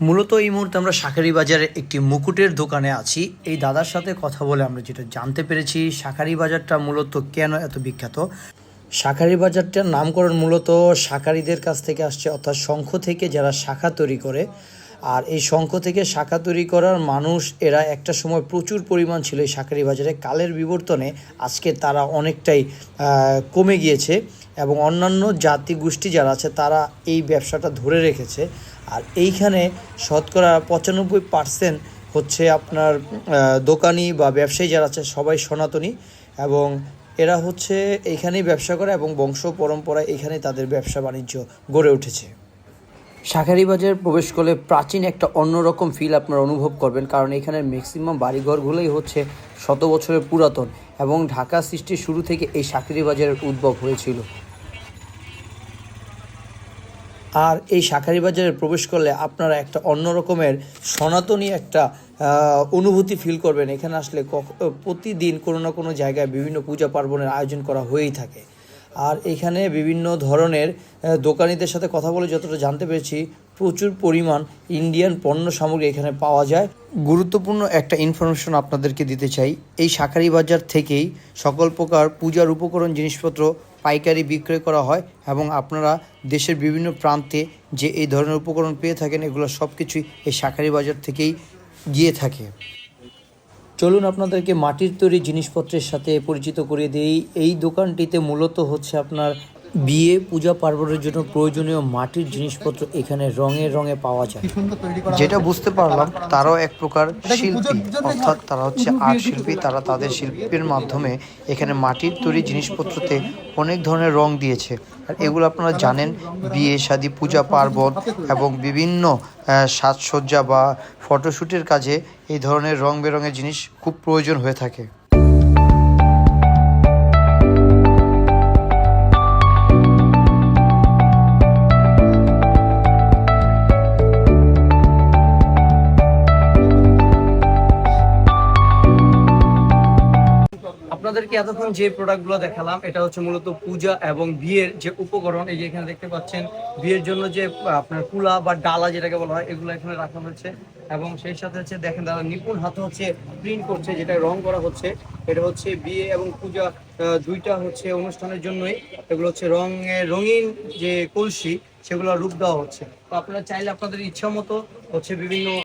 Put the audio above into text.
মূলত এই মুহূর্তে আমরা শাঁখারি বাজারে একটি মুকুটের দোকানে আছি। এই দাদার সাথে কথা বলে আমরা যেটা জানতে পেরেছি শাখারি বাজারটা মূলত কেন এত বিখ্যাত? শাঁখারি বাজারটার নামকরণ মূলত শাঁখারিদের কাছ থেকে আসছে, অর্থাৎ শঙ্খ থেকে যারা শাখা তৈরি করে আর এই শঙ্খ থেকে শাখা তৈরি করার মানুষ, এরা একটা সময় প্রচুর পরিমাণ ছিল এই শাঁখারি বাজারে। কালের বিবর্তনে আজকে তারা অনেকটাই কমে গিয়েছে এবং অন্যান্য জাতি গোষ্ঠী যারা আছে, তারা এই ব্যবসাটা ধরে রেখেছে। আর এইখানে শতকরা পঁচানব্বই পার্সেন্ট হচ্ছে আপনার দোকানি বা ব্যবসায়ী যারা আছে, সবাই সনাতনী এবং এরা হচ্ছে এইখানেই ব্যবসা করে এবং বংশ পরম্পরায় এখানেই তাদের ব্যবসা বাণিজ্য গড়ে উঠেছে। শাখারি বাজার প্রবেশ করলে প্রাচীন একটা অন্যরকম ফিল আপনারা অনুভব করবেন, কারণ এখানের ম্যাক্সিমাম বাড়িঘরগুলোই হচ্ছে শত বছরের পুরাতন এবং ঢাকা সৃষ্টির শুরু থেকে এই শাখারি বাজারের উদ্ভব হয়েছিল। আর এই শাখারি বাজারে প্রবেশ করলে আপনারা একটা অন্য রকমের সনাতনী একটা অনুভূতি ফিল করবেন। এখানে আসলে প্রতিদিন কোনো না কোনো জায়গায় বিভিন্ন পূজা পার্বণের আয়োজন করা হয়েই থাকে। আর এখানে বিভিন্ন ধরনের দোকানীদের সাথে কথা বলে যতটা জানতে পেরেছি, প্রচুর পরিমাণ ইন্ডিয়ান পণ্য সামগ্রী এখানে পাওয়া যায়। গুরুত্বপূর্ণ একটা ইনফরমেশন আপনাদেরকে দিতে চাই, এই শাকারি বাজার থেকেই সকল প্রকার পূজার উপকরণ জিনিসপত্র পাইকারি বিক্রয় করা হয় এবং আপনারা দেশের বিভিন্ন প্রান্তে যে এই ধরনের উপকরণ পেয়ে থাকেন, এগুলো সব কিছুই এই শাকারি বাজার থেকেই গিয়ে থাকে। চলুন আপনাদেরকে মাটির তৈরি জিনিসপত্রের সাথে পরিচিত করে দিই। এই দোকানটিতে মূলত হচ্ছে আপনার বিয়ে, পূজা পার্বণের জন্য প্রয়োজনীয় মাটির জিনিসপত্র এখানে রঙে রঙে পাওয়া যায়। যেটা বুঝতে পারলাম, তারাও এক প্রকার শিল্পী। অর্থাৎ তারা হচ্ছে আর্ট শিল্পী, তারা তাদের শিল্পের মাধ্যমে এখানে মাটির তৈরি জিনিসপত্রতে অনেক ধরনের রং দিয়েছে। আর এগুলো আপনারা জানেন, বিয়ে, শাদী, পূজা পার্বণ এবং বিভিন্ন সাজসজ্জা বা ফটোশ্যুটের কাজে এই ধরনের রং বেরঙের জিনিস খুব প্রয়োজন হয়ে থাকে। আপনাদেরকে এতক্ষণ যে প্রোডাক্টগুলো দেখালাম, এটা হচ্ছে মূলত পূজা এবং বিয়ের যে উপকরণ। এই যে এখানে দেখতে পাচ্ছেন, বিয়ের জন্য যে আপনার কুলা বা ডালা যেটাকে বলা হয়, এগুলো এখানে রাখা হয়েছে। এবং সেই সাথে হচ্ছে দেখেন তারা নিপুণ হাতে হচ্ছে প্রিন্ট করছে, যেটা রং করা হচ্ছে। এটা হচ্ছে বিয়ে এবং পূজা দুইটা হচ্ছে অনুষ্ঠানের জন্যই। এগুলো হচ্ছে রঙের রঙিন যে কলসি, সেগুলো রূপ দেওয়া হচ্ছে। তো আপনারা চাইলে আপনাদের ইচ্ছা মতো হচ্ছে বিভিন্ন